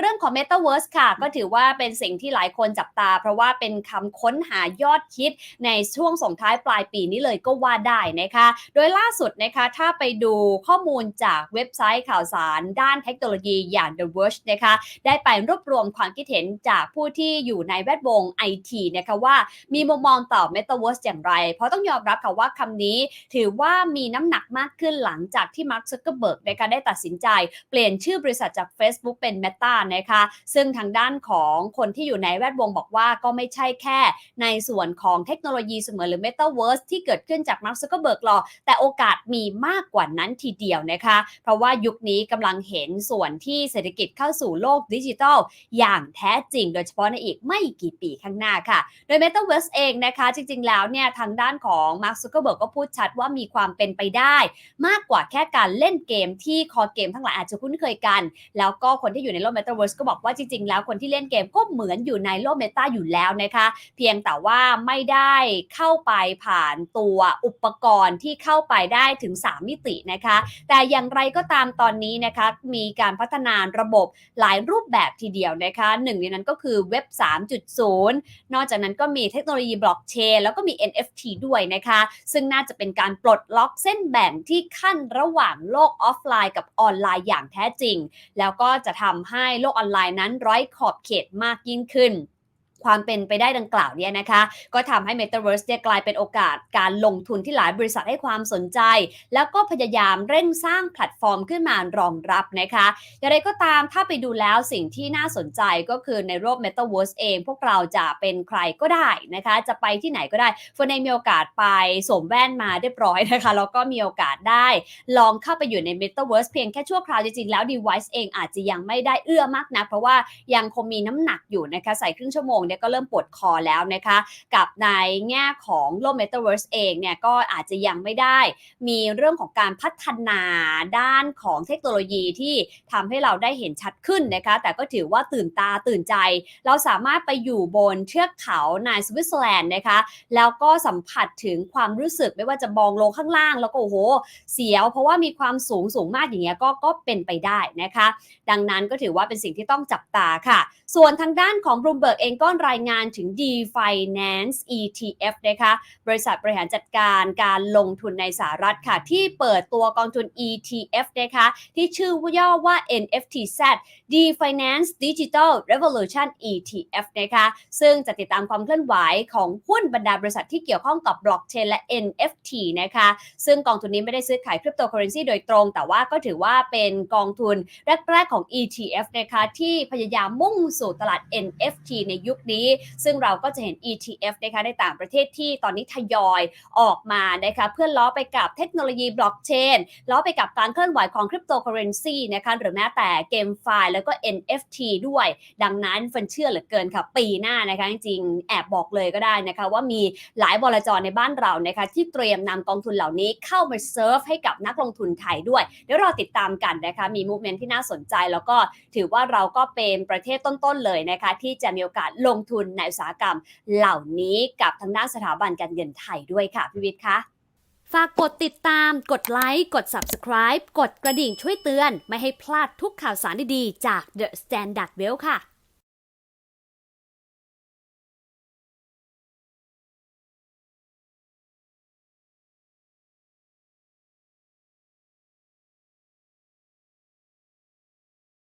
เรื่องของ Metaverse ค่ะ ก็ถือว่าเป็นสิ่งที่หลายคนจับตา เพราะว่าเป็นคำค้นหายอดฮิตในช่วงส่งท้ายปลายปีนี้เลยก็ว่าได้นะคะ โดยล่าสุดนะคะถ้าไปดูข้อมูลจากเว็บไซต์ข่าวสารด้านเทคโนโลยีอย่าง The Verge นะคะได้ไปรวบรวมความคิดเห็นจากผู้ที่อยู่ในแวดวงไอทีนะคะว่ามีมุมมองต่อ Metaverse อย่างไร เพราะต้องยอมรับค่ะว่าคำนี้ถือว่ามีน้ำหนักมากขึ้นหลังจากที่มาร์คซักเกอร์เบิร์กนะคะได้ตัดสินใจ เปลี่ยนชื่อบริษัทจาก Facebook เป็น Meta นะคะ ซึ่งทางด้านของคนที่อยู่ในแวดวงบอกว่าก็ไม่ใช่แค่ในส่วนของเทคโนโลยีเสมือนหรือ Metaverse ที่เกิดขึ้นจากมาร์คซักเกอร์เบิร์กหรอกแต่โอกาสมีมากกว่านั้นทีเดียวนะคะ เพราะว่ายุคนี้กำลังเห็นส่วนที่เศรษฐกิจเข้าสู่โลกดิจิทัล อย่างแท้จริง โดยเฉพาะในอีกไม่กี่ปีข้างหน้าค่ะ โดย Metaverse เองนะคะ จริง ๆ แล้วเนี่ยทางด้านของ Mark Zuckerberg ก็พูดชัดว่ามีความเป็นไปได้ มากกว่าแค่การเล่นเกมที่คอเกมทั้งหลายอาจจะคุ้นเคยกัน แล้วก็คนที่อยู่ในโลก Metaverse ก็บอกว่าจริง ๆ แล้วคนที่เล่นเกมก็เหมือนอยู่ในโลก Meta อยู่แล้วนะคะ เพียงแต่ว่าไม่ได้เข้าไปผ่านตัวอุปกรณ์ที่เข้าไปได้ถึง 3 มิตินะคะ แต่อย่างไรก็ตามตอนนี้นะคะ มีการพัฒนาระบบหลายรูปแบบทีเดียวนะคะหนึ่งในนั้นก็คือเว็บ 3.0 นอกจากนั้นก็มีเทคโนโลยีบล็อกเชนแล้วก็มี NFT ด้วยนะคะ ซึ่งน่าจะเป็นการปลดล็อกเส้นแบ่งที่ขั้นระหว่างโลกออฟไลน์กับออนไลน์อย่างแท้จริง แล้วก็จะทำให้โลกออนไลน์นั้นไร้ขอบเขตมากยิ่งขึ้น ความเป็นไปได้ดังกล่าวเนี่ยนะคะ ก็ทำให้ Metaverse เนี่ยกลายเป็นโอกาสการลงทุนที่หลายบริษัทให้ความสนใจ แล้วก็พยายามเร่งสร้างแพลตฟอร์มขึ้นมารองรับนะคะอย่างไรก็ตามถ้าไปดูแล้วสิ่งที่น่าสนใจก็คือในโลก Metaverse เอง พวกเราจะเป็นใครก็ได้นะคะ จะไปที่ไหนก็ได้เฟอร์นมีโอกาสไปสวมแว่นมาเรียบร้อยนะคะแล้วก็มีโอกาสได้ ลองเข้าไปอยู่ใน Metaverse เพียงแค่ชั่วคราวจริงๆแล้ว device เองอาจจะยังไม่ได้เอื้อมากนะเพราะว่ายังคงมีน้ำหนักอยู่นะคะใส่ครึ่งชั่วโมงเนี่ยก็เริ่มปวดคอแล้วนะคะ กับในแง่ของโลก Metaverse เองเนี่ยก็อาจจะยังไม่ได้ มีเรื่องของการพัฒนาด้านของเทคโนโลยีที่ทำให้เราได้เห็นชัดขึ้นนะคะ แต่ก็ถือว่าตื่นตาตื่นใจ เราสามารถไปอยู่บนเทือกเขาในสวิตเซอร์แลนด์นะคะ แล้วก็สัมผัสถึงความรู้สึกไม่ว่าจะมองลงข้างล่าง แล้วก็โอ้โห เสียว เพราะว่ามีความสูงสูงมากอย่างเงี้ยก็ก็เป็นไปได้นะคะ ดังนั้นก็ถือว่าเป็นสิ่งที่ต้องจับตาค่ะ ส่วนทางด้านของ Bloomberg เองก็รายงานถึง D-Finance ETF นะคะบริษัทบริหารจัดการการลงทุนในสหรัฐค่ะ ที่เปิดตัวกองทุน ETF นะคะที่ชื่อย่อว่า NFTZ D-Finance Digital Revolution ETF นะคะซึ่งจะติดตามความเคลื่อนไหวของหุ้นบรรดาบริษัทที่เกี่ยวข้องกับบล็อกเชนและ NFT นะคะซึ่งกองทุนนี้ไม่ได้ซื้อขายคริปโตเคอเรนซีโดยตรง แต่ว่าก็ถือว่าเป็นกองทุนแรก ๆ ของ ETF นะคะที่พยายามมุ่งสู่ตลาด NFT ในยุคนี้ ซึ่งเราก็จะเห็น ETF นะคะในต่างประเทศที่ตอนนี้ทยอยออกมานะคะเพื่อล้อไปกับเทคโนโลยีบล็อกเชนล้อไปกับการเคลื่อนไหวของคริปโตเคอเรนซีนะคะหรือแม้แต่เกมไฟล์แล้วก็ NFT ด้วย ดังนั้นฟันเชื่อเหลือเกินค่ะ ปีหน้านะคะจริงๆแอบบอกเลยก็ได้นะคะว่ามีหลายบลจในบ้านเรานะคะที่เตรียมนำกองทุนเหล่านี้เข้ามาเซิร์ฟให้กับนักลงทุนไทยด้วย เดี๋ยวรอติดตามกันนะคะมีมูฟเมนที่น่าสนใจแล้วก็ถือว่าเราก็เป็นประเทศต้นๆเลยนะคะที่จะมีโอกาสลงงทุนในอุตสาหกรรมเหล่านี้กับทางด้านสถาบันการเงินไทยด้วยค่ะพี่วิทย์คะฝากกดติดตาม กดไลค์ กด Subscribe กดกระดิ่งช่วยเตือน ไม่ให้พลาดทุกข่าวสารดีๆ จาก The Standard Well ค่ะ